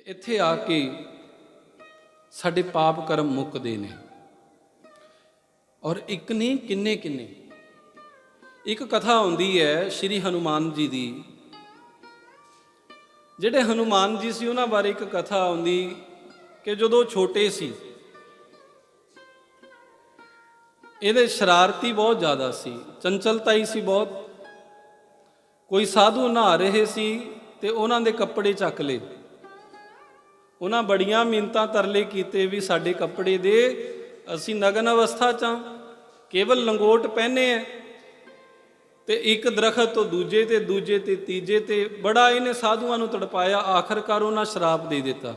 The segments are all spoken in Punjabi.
ਕਿ ਇੱਥੇ ਆ ਕੇ ਸਾਡੇ ਪਾਪ ਕਰਮ ਮੁੱਕਦੇ ਨੇ। ਔਰ ਇੱਕ ਨਹੀਂ, ਕਿੰਨੇ ਕਿੰਨੇ। ਇੱਕ ਕਥਾ ਆਉਂਦੀ ਹੈ ਸ਼੍ਰੀ ਹਨੂਮਾਨ ਜੀ ਦੀ। ਜਿਹੜੇ ਹਨੂਮਾਨ ਜੀ ਸੀ, ਉਹਨਾਂ ਬਾਰੇ ਇੱਕ ਕਥਾ ਆਉਂਦੀ ਕਿ ਜਦੋਂ ਛੋਟੇ ਸੀ, ਇਹਦੇ ਸ਼ਰਾਰਤੀ ਬਹੁਤ ਜ਼ਿਆਦਾ ਸੀ ਚੰਚਲਤਾ ਹੀ ਸੀ ਬਹੁਤ। ਕੋਈ ਸਾਧੂ ਨਹਾ ਰਹੇ ਸੀ ਤੇ ਉਹਨਾਂ ਦੇ ਕੱਪੜੇ ਚੱਕ ਲਏ। ਉਹਨਾਂ ਬੜੀਆਂ ਮਿਹਨਤਾਂ ਤਰਲੇ ਕੀਤੇ ਵੀ ਸਾਡੇ ਕੱਪੜੇ ਦੇ ਅਸੀਂ ਨਗਨ ਅਵਸਥਾ ਚ ਹਾਂ, ਕੇਵਲ ਲੰਗੋਟ ਪਹਿਨੇ ਐ ਤੇ ਇੱਕ ਦਰਖਤ ਤੋਂ ਦੂਜੇ ਤੇ ਦੂਜੇ ਤੇ ਤੀਜੇ ਤੇ ਬੜਾ ਇਹਨੇ ਸਾਧੂਆਂ ਨੂੰ ਤੜਪਾਇਆ ਆਖਰਕਾਰ ਉਹਨਾਂ ਸ਼ਰਾਪ ਦੇ ਦਿੱਤਾ।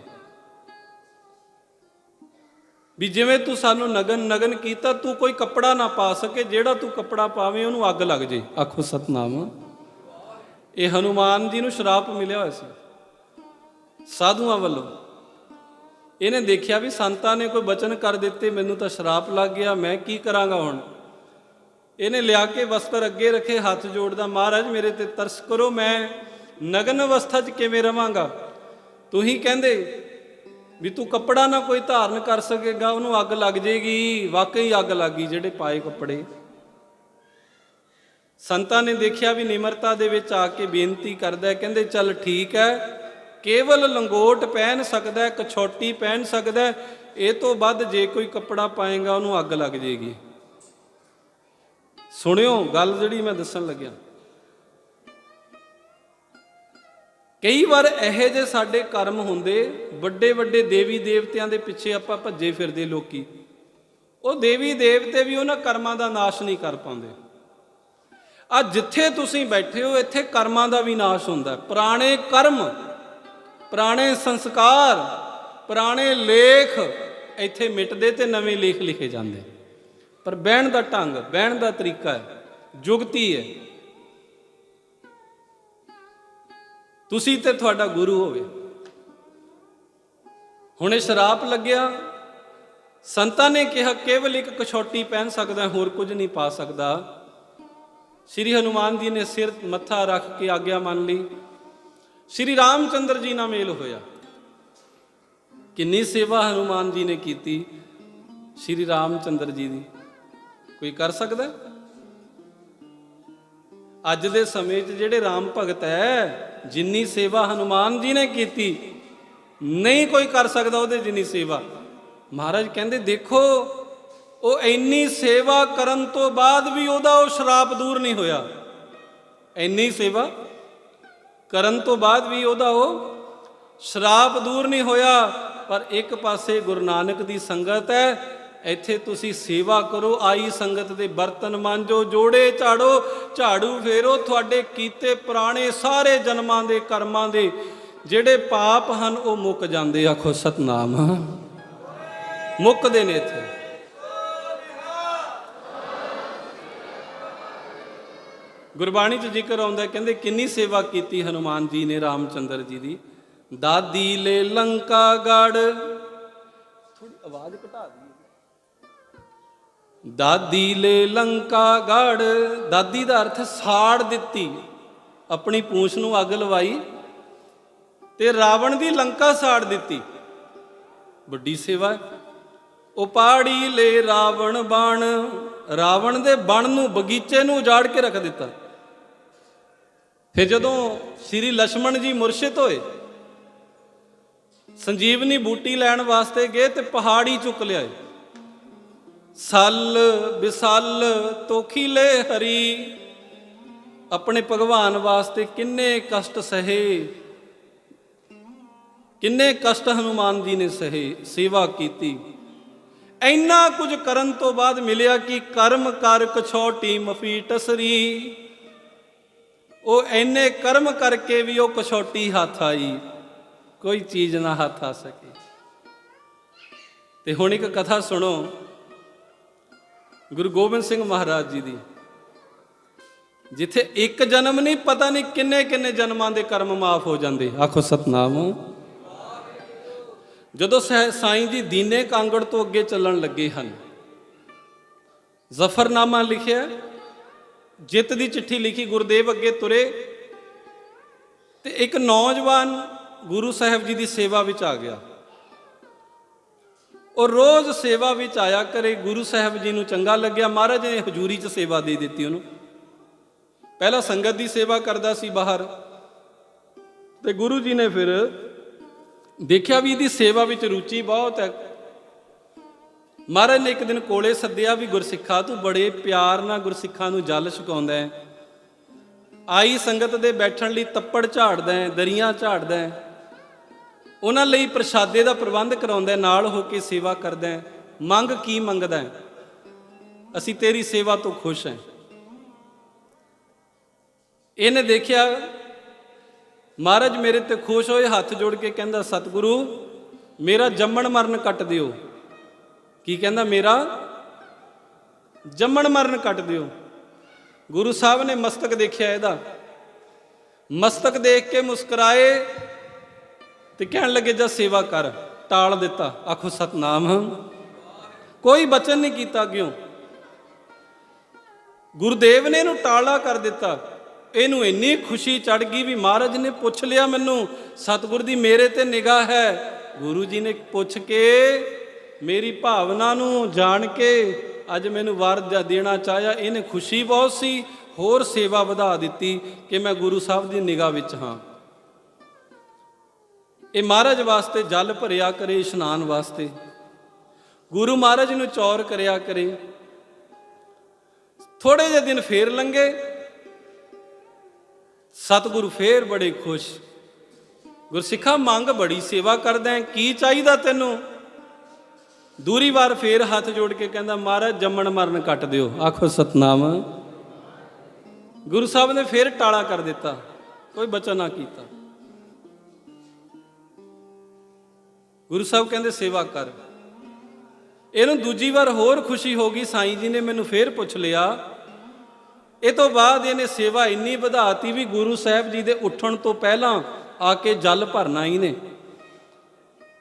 ਵੀ ਜਿਵੇਂ ਤੂੰ ਸਾਨੂੰ ਨਗਨ ਨਗਨ ਕੀਤਾ ਤੂੰ ਕੋਈ ਕੱਪੜਾ ਨਾ ਪਾ ਸਕੇ ਜਿਹੜਾ ਤੂੰ ਕੱਪੜਾ ਪਾਵੇਂ ਉਹਨੂੰ ਅੱਗ ਲੱਗ ਜੇ। ਆਖੋ ਸਤਨਾਮ। ਇਹ ਹਨੂਮਾਨ ਜੀ ਨੂੰ ਸ਼ਰਾਪ ਮਿਲਿਆ ਹੋਇਆ ਸੀ। ਸਾਧੂਆਂ ਵੱਲੋਂ। ਇਹਨੇ ਦੇਖਿਆ ਵੀ ਸੰਤਾਂ ਨੇ ਕੋਈ ਬਚਨ ਕਰ ਦਿੱਤੇ, ਮੈਨੂੰ ਤਾਂ ਸ਼ਰਾਪ ਲੱਗ ਗਿਆ, ਮੈਂ ਕੀ ਕਰਾਂਗਾ ਹੁਣ? ਇਹਨੇ ਲਿਆ ਕੇ ਵਸਤਰ ਅੱਗੇ ਰੱਖੇ, ਹੱਥ ਜੋੜਦਾ, ਮਹਾਰਾਜ ਮੇਰੇ ਤੇ ਤਰਸ ਕਰੋ, ਮੈਂ ਨਗਨ ਅਵਸਥਾ 'ਚ ਕਿਵੇਂ ਰਵਾਂਗਾ? ਤੁਸੀਂ ਕਹਿੰਦੇ ਵੀ ਤੂੰ ਕੱਪੜਾ ਨਾ ਕੋਈ ਧਾਰਨ ਕਰ ਸਕੇਗਾ, ਉਹਨੂੰ ਅੱਗ ਲੱਗ ਜੇਗੀ, ਵਾਕਈ ਅੱਗ ਲੱਗੀ ਜਿਹੜੇ ਪਾਏ ਕੱਪੜੇ। ਸੰਤਾਂ ਨੇ ਦੇਖਿਆ ਵੀ ਨਿਮਰਤਾ ਦੇ ਵਿੱਚ ਆ ਕੇ ਬੇਨਤੀ ਕਰਦਾ ਕਹਿੰਦੇ, ਚੱਲ ਠੀਕ ਹੈ ਕੇਵਲ ਲੰਗੋਟ ਪਹਿਨ ਸਕਦਾ ਕਛੋਟੀ ਪਹਿਨ ਸਕਦਾ, ਇਹ ਤੋਂ ਵੱਧ ਜੇ ਕੋਈ ਕੱਪੜਾ ਪਾਏਗਾ, ਉਹਨੂੰ ਅੱਗ ਲੱਗ ਜੇਗੀ। ਸੁਣਿਓ, ਗੱਲ ਜਿਹੜੀ ਮੈਂ ਦੱਸਣ ਲੱਗਿਆ। ਕਈ ਵਾਰ ਇਹੋ ਜਿਹੇ ਸਾਡੇ ਕਰਮ ਹੁੰਦੇ ਵੱਡੇ ਵੱਡੇ ਦੇਵੀ ਦੇਵਤਿਆਂ ਦੇ ਪਿੱਛੇ ਆਪਾਂ ਭੱਜੇ ਫਿਰਦੇ ਲੋਕੀ। ਉਹ ਦੇਵੀ ਦੇਵਤੇ ਵੀ ਉਹਨਾਂ ਕਰਮਾਂ ਦਾ ਨਾਸ਼ ਨਹੀਂ ਕਰ ਪਾਉਂਦੇ। ਆ ਜਿੱਥੇ ਤੁਸੀਂ ਬੈਠੇ ਹੋ, ਇੱਥੇ ਕਰਮਾਂ ਦਾ ਵੀ ਨਾਸ਼ ਹੁੰਦਾ। ਪੁਰਾਣੇ ਕਰਮ ਪੁਰਾਣੇ ਸੰਸਕਾਰ, ਪੁਰਾਣੇ ਲੇਖ ਇੱਥੇ ਮਿਟਦੇ ਤੇ ਨਵੇਂ ਲੇਖ ਲਿਖੇ ਜਾਂਦੇ। ਪਰ ਬਹਿਣ ਦਾ ਢੰਗ, ਬਹਿਣ ਦਾ ਤਰੀਕਾ ਹੈ, ਜੁਗਤੀ ਹੈ। ਤੁਸੀਂ ਤੇ ਤੁਹਾਡਾ ਗੁਰੂ ਹੋਵੇ। ਹੁਣੇ ਸ਼ਰਾਪ ਲੱਗਿਆ, ਸੰਤਾਂ ਨੇ ਕਿਹਾ, ਕੇਵਲ ਇੱਕ ਕਛੋਟੀ ਪਹਿਨ ਸਕਦਾ, ਹੋਰ ਕੁਝ ਨਹੀਂ ਪਾ ਸਕਦਾ। ਸ਼੍ਰੀ ਹਨੂਮਾਨ ਜੀ ਨੇ ਸਿਰ ਮੱਥਾ ਰੱਖ ਕੇ ਆਗਿਆ ਮੰਨ ਲਈ। ਸ਼੍ਰੀ ਰਾਮਚੰਦਰ ਜੀ ਨਾਲ ਮੇਲ ਹੋਇਆ। ਕਿੰਨੀ ਸੇਵਾ ਹਨੂਮਾਨ ਜੀ ਨੇ ਕੀਤੀ ਸ਼੍ਰੀ ਰਾਮਚੰਦਰ ਜੀ ਦੀ। ਕੋਈ ਕਰ ਸਕਦਾ? ਅੱਜ ਦੇ ਸਮੇਂ 'ਚ ਜਿਹੜੇ ਰਾਮ ਭਗਤ ਹੈ, ਜਿੰਨੀ ਸੇਵਾ ਹਨੂਮਾਨ ਜੀ ਨੇ ਕੀਤੀ, ਨਹੀਂ ਕੋਈ ਕਰ ਸਕਦਾ ਉਹਦੇ ਜਿੰਨੀ ਸੇਵਾ। ਮਹਾਰਾਜ ਕਹਿੰਦੇ, ਦੇਖੋ, ਉਹ ਇੰਨੀ ਸੇਵਾ ਕਰਨ ਤੋਂ ਬਾਅਦ ਵੀ ਉਹਦਾ ਉਹ ਸ਼ਰਾਪ ਦੂਰ ਨਹੀਂ ਹੋਇਆ। ਇੰਨੀ ਸੇਵਾ ਕਰਨ ਤੋਂ ਬਾਅਦ ਵੀ ਉਹਦਾ ਉਹ ਸ਼ਰਾਪ ਦੂਰ ਨਹੀਂ ਹੋਇਆ, ਪਰ ਇੱਕ ਪਾਸੇ ਗੁਰੂ ਨਾਨਕ ਦੀ ਸੰਗਤ ਹੈ, ਇੱਥੇ ਤੁਸੀਂ ਸੇਵਾ ਕਰੋ, ਆਈ ਸੰਗਤ ਦੇ ਬਰਤਨ ਮਾਂਜੋ, ਜੋੜੇ ਝਾੜੋ, ਝਾੜੂ ਫੇਰੋ, ਤੁਹਾਡੇ ਕੀਤੇ ਪੁਰਾਣੇ ਸਾਰੇ ਜਨਮਾਂ ਦੇ ਕਰਮਾਂ ਦੇ, ਜਿਹੜੇ ਪਾਪ ਹਨ ਉਹ ਮੁੱਕ ਜਾਂਦੇ, ਆਖੋ ਸਤਨਾਮ। ਮੁੱਕਦੇ ਨੇ ਇੱਥੇ। ਗੁਰਬਾਣੀ 'ਚ ਜ਼ਿਕਰ ਆਉਂਦਾ ਕਹਿੰਦੇ ਕਿੰਨੀ ਸੇਵਾ ਕੀਤੀ ਹਨੂਮਾਨ ਜੀ ਨੇ ਰਾਮਚੰਦਰ ਜੀ ਦੀ? ਦਾਦੀ ਲੈ ਲੰਕਾ ਗੜ। ਥੋੜੀ ਆਵਾਜ਼ ਘਟਾ ਦੀ ਦਾਦੀ ਲੈ ਲੰਕਾ ਗੜ। ਦਾਦੀ ਦਾ ਅਰਥ ਸਾੜ ਦਿੱਤੀ। ਆਪਣੀ ਪੂੰਛ ਨੂੰ ਅੱਗ ਲਵਾਈ ਤੇ ਰਾਵਣ ਦੀ ਲੰਕਾ ਸਾੜ ਦਿੱਤੀ। ਵੱਡੀ ਸੇਵਾ ਹੈ। ਉਪਾੜੀ ਲੈ ਰਾਵਣ ਬਣ। ਰਾਵਣ ਦੇ ਬਣ ਨੂੰ ਬਗੀਚੇ ਨੂੰ ਉਜਾੜ ਕੇ ਰੱਖ ਦਿੱਤਾ। ਫਿਰ ਜਦੋਂ ਸ੍ਰੀ ਲక్ష్మణ ਜੀ ਮੁਰਸ਼ਿਦ ਹੋਏ, ਸੰਜੀਵਨੀ ਬੂਟੀ ਲੈਣ ਵਾਸਤੇ ਗਏ ਤੇ ਪਹਾੜੀ ਚੁੱਕ ਲਿਆਏ। ਸੱਲ ਬਿਸਲ ਤੋਖੀ ਲੈ ਹਰੀ, ਆਪਣੇ ਭਗਵਾਨ ਵਾਸਤੇ ਕਿੰਨੇ ਕਸ਼ਟ ਸਹੇ, ਕਿੰਨੇ ਕਸ਼ਟ ਹਨੂਮਾਨ ਜੀ ਨੇ ਸਹੇ, ਸੇਵਾ ਕੀਤੀ। ਇੰਨਾ ਕੁਝ ਕਰਨ ਤੋਂ ਬਾਅਦ ਮਿਲਿਆ ਕਿ ਕਰਮ ਕਰ ਕਛੋਟੀ ਮਫੀਟਸਰੀ ਉਹ ਐਨੇ ਕਰਮ ਕਰਕੇ ਵੀ ਉਹ ਕਛੋਟੀ ਹੱਥ ਆਈ, ਕੋਈ ਚੀਜ਼ ਨਾ ਹੱਥ ਆ ਸਕੀ। ਤੇ ਹੁਣ ਇੱਕ ਕਥਾ ਸੁਣੋ, ਗੁਰੂ ਗੋਬਿੰਦ ਸਿੰਘ ਮਹਾਰਾਜ ਜੀ ਦੀ। ਜਿੱਥੇ ਇੱਕ ਜਨਮ ਨਹੀਂ, ਪਤਾ ਨਹੀਂ ਕਿੰਨੇ ਕਿੰਨੇ ਜਨਮਾਂ ਦੇ ਕਰਮ ਮਾਫ ਹੋ ਜਾਂਦੇ। ਆਖੋ ਸਤਨਾਮ। ਜਦੋਂ ਸਹਿ- ਸਾਈਂ ਜੀ ਦੀਨੇ ਕਾਂਗੜ ਤੋਂ ਅੱਗੇ ਚੱਲਣ ਲੱਗੇ ਹਨ, ਜ਼ਫਰਨਾਮਾ ਲਿਖਿਆ ਜਿੱਤ ਦੀ ਚਿੱਠੀ ਲਿਖੀ ਗੁਰਦੇਵ ਅੱਗੇ ਤੁਰੇ ਤੇ ਇੱਕ ਨੌਜਵਾਨ ਗੁਰੂ ਸਾਹਿਬ ਜੀ ਦੀ ਸੇਵਾ ਵਿੱਚ ਆ ਗਿਆ। ਉਹ ਰੋਜ਼ ਸੇਵਾ ਵਿੱਚ ਆਇਆ ਕਰੇ, ਗੁਰੂ ਸਾਹਿਬ ਜੀ ਨੂੰ ਚੰਗਾ ਲੱਗਿਆ। ਮਹਾਰਾਜ ਨੇ ਹਜ਼ੂਰੀ 'ਚ ਸੇਵਾ ਦੇ ਦਿੱਤੀ ਉਹਨੂੰ। ਪਹਿਲਾਂ ਸੰਗਤ ਦੀ ਸੇਵਾ ਕਰਦਾ ਸੀ ਬਾਹਰ ਤੇ ਗੁਰੂ ਜੀ ਨੇ ਫਿਰ ਦੇਖਿਆ ਵੀ ਇਹਦੀ ਸੇਵਾ ਵਿੱਚ ਰੁਚੀ ਬਹੁਤ ਹੈ। ਮਹਾਰਾਜ ਨੇ ਇੱਕ ਦਿਨ ਕੋਲੇ ਸੱਦਿਆ ਵੀ ਗੁਰਸਿੱਖਾ, ਤੂੰ ਬੜੇ ਪਿਆਰ ਨਾਲ ਗੁਰਸਿੱਖਾਂ ਨੂੰ ਜਲ ਛਕਾਉਂਦਾ ਹੈ। ਆਈ ਸੰਗਤ ਦੇ ਬੈਠਣ ਲਈ ਤੱਪੜ ਝਾੜਦਾ ਹੈ, ਦਰੀਆਂ ਝਾੜਦਾ ਹੈ। ਉਹਨਾਂ ਲਈ ਪ੍ਰਸ਼ਾਦੇ ਦਾ ਪ੍ਰਬੰਧ ਕਰਾਉਂਦਾ ਨਾਲ ਹੋ ਕੇ ਸੇਵਾ ਕਰਦਾ ਮੰਗ ਕੀ ਮੰਗਦਾ ਅਸੀਂ ਤੇਰੀ ਸੇਵਾ ਤੋਂ ਖੁਸ਼ ਹਾਂ। ਇਹਨੇ ਦੇਖਿਆ ਮਹਾਰਾਜ ਮੇਰੇ ਤੇ ਖੁਸ਼ ਹੋਏ, ਹੱਥ ਜੋੜ ਕੇ ਕਹਿੰਦਾ, ਸਤਿਗੁਰੂ, ਮੇਰਾ ਜੰਮਣ ਮਰਨ ਕੱਟ ਦਿਓ। ਕੀ ਕਹਿੰਦਾ ਮੇਰਾ? ਜੰਮਣ ਮਰਨ ਕੱਟ ਦਿਓ। ਗੁਰੂ ਸਾਹਿਬ ਨੇ ਮਸਤਕ ਦੇਖਿਆ ਇਹਦਾ। ਮਸਤਕ ਦੇਖ ਕੇ ਮੁਸਕਰਾਏ ਤੇ ਕਹਿਣ ਲੱਗੇ, ਜਾ ਸੇਵਾ ਕਰ। ਟਾਲ ਦਿੱਤਾ। ਆਖੋ, ਸਤਨਾਮ। ਕੋਈ ਬਚਨ ਨਹੀਂ ਕੀਤਾ ਕਿਉਂ ਗੁਰਦੇਵ ਨੇ ਇਹਨੂੰ ਟਾਲਾ ਕਰ ਦਿੱਤਾ। ਇਹਨੂੰ ਇੰਨੀ ਖੁਸ਼ੀ ਚੜ ਗਈ ਵੀ ਮਹਾਰਾਜ ਨੇ ਪੁੱਛ ਲਿਆ ਮੈਨੂੰ, ਸਤਿਗੁਰ ਦੀ ਮੇਰੇ ਤੇ ਨਿਗਾਹ ਹੈ। ਗੁਰੂ ਜੀ ਨੇ ਪੁੱਛ ਕੇ ਮੇਰੀ ਭਾਵਨਾ ਨੂੰ ਜਾਣ ਕੇ ਅੱਜ ਮੈਨੂੰ ਵਰ ਦੇਣਾ ਚਾਹਿਆ। ਇਹਨੇ ਖੁਸ਼ੀ ਬਹੁਤ ਸੀ, ਹੋਰ ਸੇਵਾ ਵਧਾ ਦਿੱਤੀ ਕਿ ਮੈਂ ਗੁਰੂ ਸਾਹਿਬ ਦੀ ਨਿਗਾਹ ਵਿੱਚ ਹਾਂ। ਇਹ ਮਹਾਰਾਜ ਵਾਸਤੇ ਜਲ ਭਰਿਆ ਕਰੇ, ਇਸ਼ਨਾਨ ਵਾਸਤੇ। ਗੁਰੂ ਮਹਾਰਾਜ ਨੂੰ ਚੌਰ ਕਰਿਆ ਕਰੇ। ਥੋੜੇ ਜਿਹੇ ਦਿਨ ਫੇਰ ਲੰਗੇ ਸਤਿਗੁਰੂ ਫੇਰ ਬੜੇ ਖੁਸ਼। ਗੁਰਸਿੱਖਾ ਮੰਗ ਬੜੀ ਸੇਵਾ ਕਰਦਾ ਕੀ ਚਾਹੀਦਾ ਤੈਨੂੰ? ਦੂਰੀ ਵਾਰ ਫੇਰ ਹੱਥ ਜੋੜ ਕੇ ਕਹਿੰਦਾ, ਮਹਾਰਾਜ, ਜੰਮਣ ਮਰਨ ਕੱਟ ਦਿਓ। ਆਖੋ, ਸਤਨਾਮ। ਗੁਰੂ ਸਾਹਿਬ ਨੇ ਫੇਰ ਟਾਲਾ ਕਰ ਦਿੱਤਾ। ਕੋਈ ਬਚਨ ਨਾ ਕੀਤਾ। ਗੁਰੂ ਸਾਹਿਬ ਕਹਿੰਦੇ, ਸੇਵਾ ਕਰ। ਇਹਨੂੰ ਦੂਜੀ ਵਾਰ ਹੋਰ ਖੁਸ਼ੀ ਹੋ ਗਈ। ਸਾਈਂ ਜੀ ਨੇ ਮੈਨੂੰ ਫੇਰ ਪੁੱਛ ਲਿਆ, ਇਹ ਤੋਂ ਬਾਅਦ ਇਹਨੇ ਸੇਵਾ ਇੰਨੀ ਵਧਾਤੀ ਵੀ ਗੁਰੂ ਸਾਹਿਬ ਜੀ ਦੇ ਉੱਠਣ ਤੋਂ ਪਹਿਲਾਂ ਆ ਕੇ ਜਲ ਭਰਨਾ ਹੀ ਨੇ।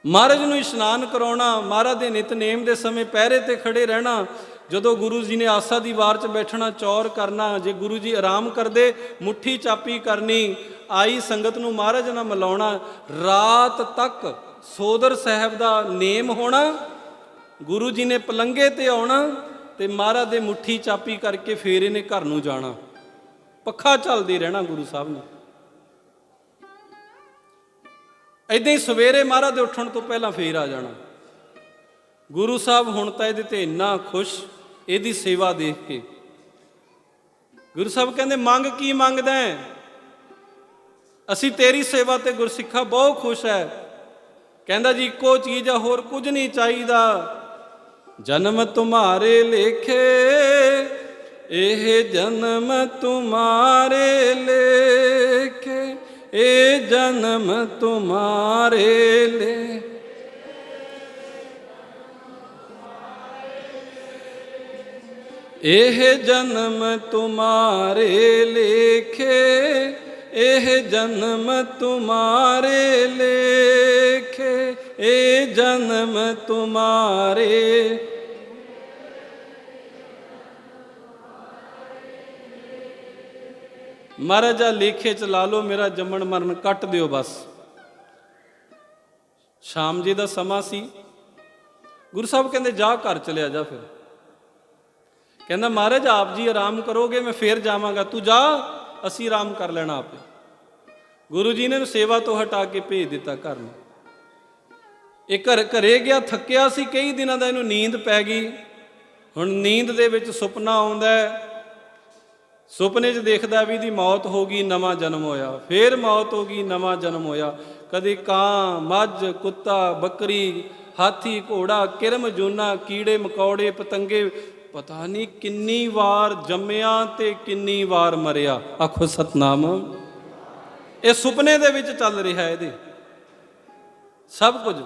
ਮਹਾਰਾਜ ਨੂੰ ਇਸ਼ਨਾਨ ਕਰਾਉਣਾ, ਮਹਾਰਾਜ ਦੇ ਨਿਤਨੇਮ ਦੇ ਸਮੇਂ ਪਹਿਰੇ ਤੇ ਖੜੇ ਰਹਿਣਾ, ਜਦੋਂ ਗੁਰੂ ਜੀ ਨੇ ਆਸਾ ਦੀ ਵਾਰ 'ਚ ਬੈਠਣਾ, ਚੌਰ ਕਰਨਾ, ਜੇ ਗੁਰੂ ਜੀ ਆਰਾਮ ਕਰਦੇ, ਮੁੱਠੀ ਚਾਪੀ ਕਰਨੀ, ਆਈ ਸੰਗਤ ਨੂੰ ਮਹਾਰਾਜ ਨਾਲ ਮਿਲਾਉਣਾ, ਰਾਤ ਤੱਕ ਸੋਦਰ ਸਾਹਿਬ ਦਾ ਨੇਮ ਹੋਣਾ, ਗੁਰੂ ਜੀ ਨੇ ਪਲੰਗੇ ਤੇ ਆਉਣਾ ਤੇ ਮਹਾਰਾਜ ਦੇ ਮੁੱਠੀ ਚਾਪੀ ਕਰਕੇ ਫੇਰੇ ਨੇ ਘਰ ਨੂੰ ਜਾਣਾ। ਪੱਖਾ ਚੱਲਦੇ ਰਹਿਣਾ ਗੁਰੂ ਸਾਹਿਬ ਨੇ ਇਦਾਂ ਹੀ ਸਵੇਰੇ ਮਹਾਰਾਜ ਦੇ ਉੱਠਣ ਤੋਂ ਪਹਿਲਾਂ ਫੇਰ ਆ ਜਾਣਾ। ਗੁਰੂ ਸਾਹਿਬ ਹੁਣ ਤਾਂ ਇਹਦੇ ਤੇ ਇੰਨਾ ਖੁਸ਼, ਇਹਦੀ ਸੇਵਾ ਦੇਖ ਕੇ। ਗੁਰੂ ਸਾਹਿਬ ਕਹਿੰਦੇ, ਮੰਗ ਕੀ ਮੰਗਦਾ ਹੈ? ਅਸੀਂ ਤੇਰੀ ਸੇਵਾ ਤੇ ਗੁਰਸਿੱਖਾ ਬਹੁਤ ਖੁਸ਼ ਹੈ। ਕਹਿੰਦਾ ਜੀ, ਇੱਕੋ ਚੀਜ਼ ਆ, ਹੋਰ ਕੁਝ ਨਹੀਂ ਚਾਹੀਦਾ। ਜਨਮ ਤੁਮਾਰੇ ਲੇਖੇ, ਇਹ ਜਨਮ ਤੁਮਾਰੇ ਲੇਖੇ। ਇਹ ਜਨਮ ਤੁਮਾਰੇ ਲੇ। ਇਹ ਜਨਮ ਤੁਮਾਰੇ ਲੇਖੇ, ਇਹ ਜਨਮ ਤੁਮਾਰੇ ਲੇਖੇ, ਇਹ ਜਨਮ ਤੁਮਾਰੇ ਮਹਾਰਾਜਾ ਲੇਖੇ ਚ ਲਾ ਲਓ, ਮੇਰਾ ਜੰਮਣ ਮਰਨ ਕੱਟ ਦਿਓ ਬਸ। ਸ਼ਾਮ ਜੀ ਦਾ ਸਮਾਂ ਸੀ। ਗੁਰੂ ਸਾਹਿਬ ਕਹਿੰਦੇ, ਜਾ ਘਰ ਚਲਿਆ ਜਾ ਫਿਰ। ਕਹਿੰਦਾ, ਮਹਾਰਾਜ ਆਪ ਜੀ ਆਰਾਮ ਕਰੋਗੇ, ਮੈਂ ਫੇਰ ਜਾਵਾਂਗਾ। ਤੂੰ ਜਾ, ਅਸੀਂ ਆਰਾਮ ਕਰ ਲੈਣਾ ਆਪੇ। ਗੁਰੂ ਜੀ ਨੇ ਇਹਨੂੰ ਸੇਵਾ ਤੋਂ ਹਟਾ ਕੇ ਭੇਜ ਦਿੱਤਾ ਘਰ ਨੂੰ। ਇਹ ਘਰ, ਘਰੇ ਗਿਆ, ਥੱਕਿਆ ਸੀ, ਕਈ ਦਿਨਾਂ ਦਾ ਇਹਨੂੰ ਨੀਂਦ ਪੈ ਗਈ। ਹੁਣ ਨੀਂਦ ਦੇ ਵਿੱਚ ਸੁਪਨਾ ਆਉਂਦਾ ਹੈ। ਸੁਪਨੇ 'ਚ ਦੇਖਦਾ ਵੀ ਇਹਦੀ ਮੌਤ ਹੋ ਗਈ, ਨਵਾਂ ਜਨਮ ਹੋਇਆ। ਫੇਰ ਮੌਤ ਹੋ ਗਈ, ਨਵਾਂ ਜਨਮ ਹੋਇਆ। ਕਦੇ ਕਾਂ, ਮੱਝ, ਕੁੱਤਾ, ਬੱਕਰੀ, ਹਾਥੀ, ਘੋੜਾ, ਕਿਰਮ, ਜੂਨਾ, ਕੀੜੇ, ਮਕੌੜੇ, ਪਤੰਗੇ, ਪਤਾ ਨਹੀਂ ਕਿੰਨੀ ਵਾਰ ਜੰਮਿਆ ਤੇ ਕਿੰਨੀ ਵਾਰ ਮਰਿਆ। ਆਖੋ ਸਤਨਾਮ। ਇਹ ਸੁਪਨੇ ਦੇ ਵਿੱਚ ਚੱਲ ਰਿਹਾ ਇਹਦੇ। ਸਭ ਕੁਝ।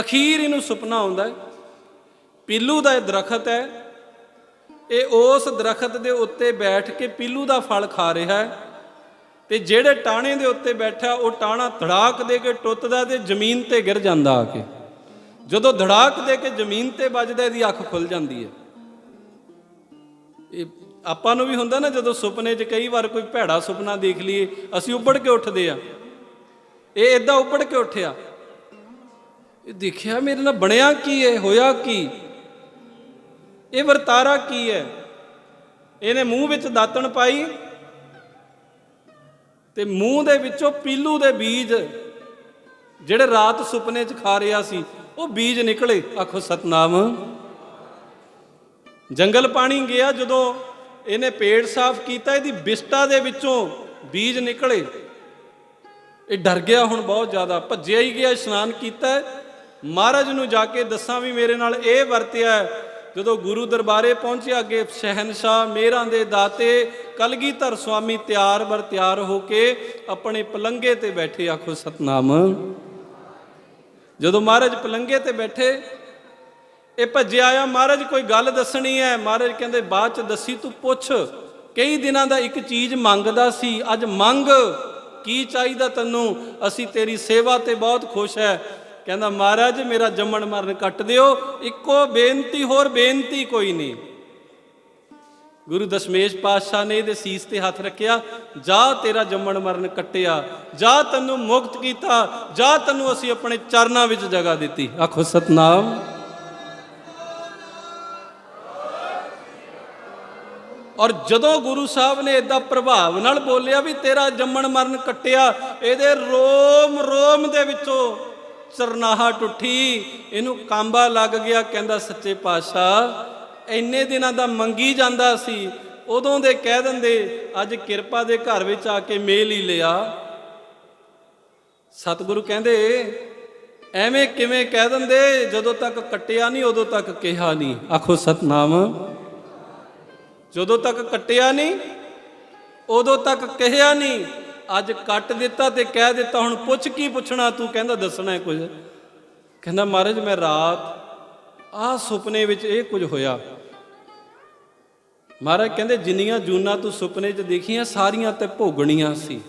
ਅਖੀਰ ਇਹਨੂੰ ਸੁਪਨਾ ਆਉਂਦਾ ਹੈ। ਪੀਲੂ ਦਾ ਇਹ ਦਰਖਤ ਹੈ। ਇਹ ਉਸ ਦਰਖਤ ਦੇ ਉੱਤੇ ਬੈਠ ਕੇ ਪੀਲੂ ਦਾ ਫਲ ਖਾ ਰਿਹਾ ਹੈ ਤੇ ਜਿਹੜੇ ਟਾਣੇ ਦੇ ਉੱਤੇ ਬੈਠਾ ਉਹ ਟਾਣਾ ਧੜਾਕ ਦੇ ਕੇ ਟੁੱਟਦਾ ਤੇ ਜ਼ਮੀਨ ਤੇ ਗਿਰ ਜਾਂਦਾ ਆ ਕੇ। ਜਦੋਂ ਧੜਾਕ ਦੇ ਕੇ ਜ਼ਮੀਨ ਤੇ ਵੱਜਦਾ, ਇਹਦੀ ਅੱਖ ਖੁੱਲ ਜਾਂਦੀ ਹੈ। ਇਹ ਆਪਾਂ ਨੂੰ ਵੀ ਹੁੰਦਾ ਨਾ, ਜਦੋਂ ਸੁਪਨੇ 'ਚ ਕਈ ਵਾਰ ਕੋਈ ਭੈੜਾ ਸੁਪਨਾ ਦੇਖ ਲਈਏ, ਅਸੀਂ ਉੱਪੜ ਕੇ ਉੱਠਦੇ ਆ। ਇਹ ਇਦਾਂ ਉੱਪੜ ਕੇ ਉੱਠਿਆ। ਇਹ ਦੇਖਿਆ, ਮੇਰੇ ਨਾਲ ਬਣਿਆ ਕੀ ਹੈ, ਹੋਇਆ ਕੀ? ਇਹ ਵਰਤਾਰਾ ਕੀ ਹੈ? ਇਹਨੇ ਮੂੰਹ ਵਿੱਚ ਦਾਤਣ ਪਾਈ ਤੇ ਮੂੰਹ ਦੇ ਵਿੱਚੋਂ ਪੀਲੂ ਦੇ ਬੀਜ ਜਿਹੜੇ ਰਾਤ ਸੁਪਨੇ 'ਚ ਖਾ ਰਿਹਾ ਸੀ, ਉਹ ਬੀਜ ਨਿਕਲੇ। ਆਖੋ, ਸਤਨਾਮ। ਜੰਗਲ ਪਾਣੀ ਗਿਆ ਜਦੋਂ ਇਹਨੇ ਪੇਟ ਸਾਫ਼ ਕੀਤਾ, ਇਹਦੀ ਬਿਸਟਾ ਦੇ ਵਿੱਚੋਂ ਬੀਜ ਨਿਕਲੇ। ਇਹ ਡਰ ਗਿਆ ਹੁਣ ਬਹੁਤ ਜ਼ਿਆਦਾ। ਭੱਜਿਆ ਹੀ ਗਿਆ, ਇਸ਼ਨਾਨ ਕੀਤਾ। ਮਹਾਰਾਜ ਨੂੰ ਜਾ ਕੇ ਦੱਸਾਂ ਵੀ ਮੇਰੇ ਨਾਲ ਇਹ ਵਰਤਿਆ ਜਦੋਂ ਗੁਰੂ ਦਰਬਾਰੇ ਪਹੁੰਚਿਆ, ਅੱਗੇ ਸ਼ਹਿਨशाह ਮੇਰਾਂ ਦੇ ਦਾਤੇ ਕਲਗੀਧਰ ਸੁਆਮੀ ਤਿਆਰ ਬਰ ਤਿਆਰ ਹੋ ਕੇ ਆਪਣੇ ਪਲੰਗੇ ਤੇ ਬੈਠੇ, ਆਖੋ ਸਤਨਾਮ। ਜਦੋਂ ਮਹਾਰਾਜ ਪਲੰਗੇ ਤੇ ਬੈਠੇ, ਇਹ ਭੱਜਿਆ ਆਇਆ, ਮਹਾਰਾਜ ਕੋਈ ਗੱਲ ਦੱਸਣੀ ਹੈ? ਮਹਾਰਾਜ ਕਹਿੰਦੇ, ਬਾਅਦ ਚ ਦੱਸੀ ਤੂੰ ਪੁੱਛ, ਕਈ ਦਿਨਾਂ ਦਾ ਇੱਕ ਚੀਜ਼ ਮੰਗਦਾ ਸੀ, ਅੱਜ ਮੰਗ, ਕੀ ਚਾਹੀਦਾ ਤੈਨੂੰ? ਅਸੀਂ ਤੇਰੀ ਸੇਵਾ ਤੇ ਬਹੁਤ ਖੁਸ਼ ਹੈ। ਕਹਿੰਦਾ, ਮਹਾਰਾਜ, ਮੇਰਾ ਜੰਮਣ ਮਰਨ ਕੱਟ ਦਿਓ। ਇੱਕੋ ਬੇਨਤੀ, ਹੋਰ ਬੇਨਤੀ ਕੋਈ ਨਹੀਂ। ਗੁਰੂ ਦਸ਼ਮੇਸ਼ ਪਾਤਸ਼ਾਹ ਨੇ ਇਹਦੇ ਸੀਸ ਤੇ ਹੱਥ ਰੱਖਿਆ। ਜਾ, ਤੇਰਾ ਜੰਮਣ ਮਰਨ ਕੱਟਿਆ। ਜਾ, ਤੈਨੂੰ ਮੁਕਤ ਕੀਤਾ। ਜਾ, ਤੈਨੂੰ ਅਸੀਂ ਆਪਣੇ ਚਰਨਾਂ ਵਿੱਚ ਜਗ੍ਹਾ ਦਿੱਤੀ। ਆਖੋ, ਸਤਨਾਮ। ਔਰ ਜਦੋਂ ਗੁਰੂ ਸਾਹਿਬ ਨੇ ਇਦਾਂ ਪ੍ਰਭਾਵ ਨਾਲ ਬੋਲਿਆ ਵੀ ਤੇਰਾ ਜੰਮਣ ਮਰਨ ਕੱਟਿਆ, ਇਹਦੇ ਰੋਮ ਰੋਮ ਦੇ ਵਿੱਚੋਂ ਚਰਨਾਹਾ ਟੁੱਟੀ ਇਹਨੂੰ ਕਾਂਬਾ ਲੱਗ ਗਿਆ, ਕਹਿੰਦਾ ਸੱਚੇ ਪਾਤਸ਼ਾਹ, ਇੰਨੇ ਦਿਨਾਂ ਦਾ ਮੰਗੀ ਜਾਂਦਾ ਸੀ, ਉਦੋਂ ਦੇ ਕਹਿ ਦਿੰਦੇ, ਅੱਜ ਕਿਰਪਾ ਦੇ ਘਰ ਵਿੱਚ ਆ ਕੇ ਮੇਲ ਹੀ ਲਿਆ। ਸਤਿਗੁਰੂ ਕਹਿੰਦੇ, ਐਵੇਂ ਕਿਵੇਂ ਕਹਿ ਦਿੰਦੇ, ਜਦੋਂ ਤੱਕ ਕੱਟਿਆ ਨਹੀਂ, ਉਦੋਂ ਤੱਕ ਕਿਹਾ ਨਹੀਂ। ਆਖੋ ਸਤਨਾਮ, ਜਦੋਂ ਤੱਕ ਕੱਟਿਆ ਨਹੀਂ, ਉਦੋਂ ਤੱਕ ਕਹਿਆ ਨਹੀਂ ਅੱਜ ਕੱਟ ਦਿੱਤਾ ਤੇ ਕਹਿ ਦਿੱਤਾ, ਹੁਣ ਪੁੱਛ ਕੀ ਪੁੱਛਣਾ, ਤੂੰ ਕਹਿੰਦਾ ਦੱਸਣਾ ਹੈ ਕੁਝ। ਕਹਿੰਦਾ, ਮਹਾਰਾਜ, ਮੈਂ ਰਾਤ ਆਹ ਸੁਪਨੇ ਵਿੱਚ ਇਹ ਕੁਝ ਹੋਇਆ। ਮਹਾਰਾਜ ਕਹਿੰਦੇ, ਜਿੰਨੀਆਂ ਜੂਨਾਂ ਤੂੰ ਸੁਪਨੇ 'ਚ ਦੇਖੀਆਂ, ਸਾਰੀਆਂ ਤੇ ਭੋਗਣੀਆਂ ਸੀ।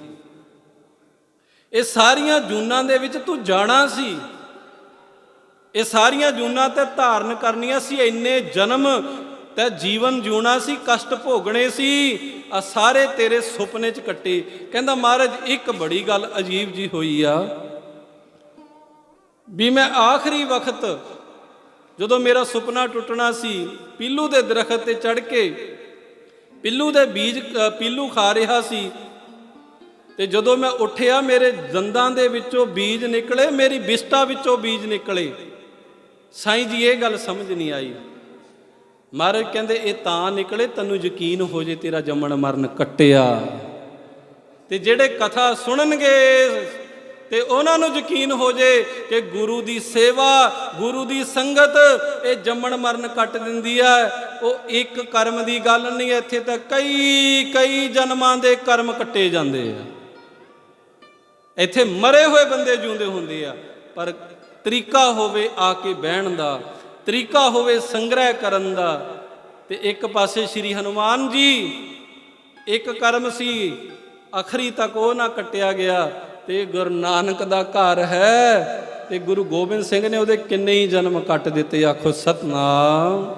ਇਹ ਸਾਰੀਆਂ ਜੂਨਾਂ ਦੇ ਵਿੱਚ ਤੂੰ ਜਾਣਾ ਸੀ। ਇਹ ਸਾਰੀਆਂ ਜੂਨਾਂ ਤੇ ਧਾਰਨ ਕਰਨੀਆਂ ਸੀ। ਇੰਨੇ ਜਨਮ ਤੇ ਜੀਵਨ ਜਿਉਣਾ ਸੀ, ਕਸ਼ਟ ਭੋਗਣੇ ਸੀ, ਆ ਸਾਰੇ ਤੇਰੇ ਸੁਪਨੇ 'ਚ ਕੱਟੇ। ਕਹਿੰਦਾ, ਮਹਾਰਾਜ, ਇੱਕ ਬੜੀ ਗੱਲ ਅਜੀਬ ਜੀ ਹੋਈ ਆ ਵੀ ਮੈਂ ਆਖਰੀ ਵਕਤ ਜਦੋਂ ਮੇਰਾ ਸੁਪਨਾ ਟੁੱਟਣਾ ਸੀ, ਪੀਲੂ ਦੇ ਦਰਖਤ ਤੇ ਚੜ ਕੇ, ਪੀਲੂ ਦੇ ਬੀਜ ਪੀਲੂ ਖਾ ਰਿਹਾ ਸੀ ਤੇ ਜਦੋਂ ਮੈਂ ਉੱਠਿਆ, ਮੇਰੇ ਦੰਦਾਂ ਦੇ ਵਿੱਚੋਂ ਬੀਜ ਨਿਕਲੇ, ਮੇਰੀ ਬਿਸਟਾ ਵਿੱਚੋਂ ਬੀਜ ਨਿਕਲੇ। ਸਾਈਂ ਜੀ, ਇਹ ਗੱਲ ਸਮਝ ਨਹੀਂ ਆਈ। ਮਹਾਰਾਜ ਕਹਿੰਦੇ, ਇਹ ਤਾਂ ਨਿਕਲੇ, ਤੈਨੂੰ ਯਕੀਨ ਹੋ ਜੇ ਤੇਰਾ ਜੰਮਣ ਮਰਨ ਕੱਟਿਆ। ਤੇ ਜਿਹੜੇ ਕਥਾ ਸੁਣਨਗੇ, ਤੇ ਉਹਨਾਂ ਨੂੰ ਯਕੀਨ ਹੋ ਜੇ ਕਿ ਗੁਰੂ ਦੀ ਸੇਵਾ, ਗੁਰੂ ਦੀ ਸੰਗਤ, ਇਹ ਜੰਮਣ ਮਰਨ ਕੱਟ ਦਿੰਦੀ ਹੈ ਉਹ ਇੱਕ ਕਰਮ ਦੀ ਗੱਲ ਨਹੀਂ, ਇੱਥੇ ਤਾਂ ਕਈ ਕਈ ਜਨਮਾਂ ਦੇ ਕਰਮ ਕੱਟੇ ਜਾਂਦੇ ਆ। ਇੱਥੇ ਮਰੇ ਹੋਏ ਬੰਦੇ ਜਿਉਂਦੇ ਹੁੰਦੇ ਆ, ਪਰ ਤਰੀਕਾ ਹੋਵੇ ਆ ਕੇ ਬਹਿਣ ਦਾ। ਤਰੀਕਾ ਹੋਵੇ ਸੰਗ੍ਰਹਿ ਕਰਨ ਦਾ, ਤੇ ਇੱਕ ਪਾਸੇ ਸ੍ਰੀ ਹਨੂਮਾਨ ਜੀ, ਇੱਕ ਕਰਮ ਸੀ, ਅਖਰੀ ਤੱਕ ਉਹ ਨਾ ਕੱਟਿਆ ਗਿਆ, ਤੇ ਗੁਰੂ ਨਾਨਕ ਦਾ ਘਰ ਹੈ, ਤੇ ਗੁਰੂ ਗੋਬਿੰਦ ਸਿੰਘ ਨੇ ਉਹਦੇ ਕਿੰਨੇ ਹੀ ਜਨਮ ਕੱਟ ਦਿੱਤੇ, ਆਖੋ ਸਤਨਾਮ।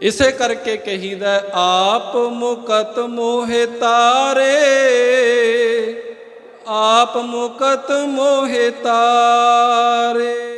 ਇਸੇ ਕਰਕੇ ਕਹੀਦਾ ਆਪ ਮੁਕਤ ਮੋਹਿ ਤਾਰੇ, ਆਪ ਮੁਕਤ ਮੋਹਿ ਤਾਰੇ।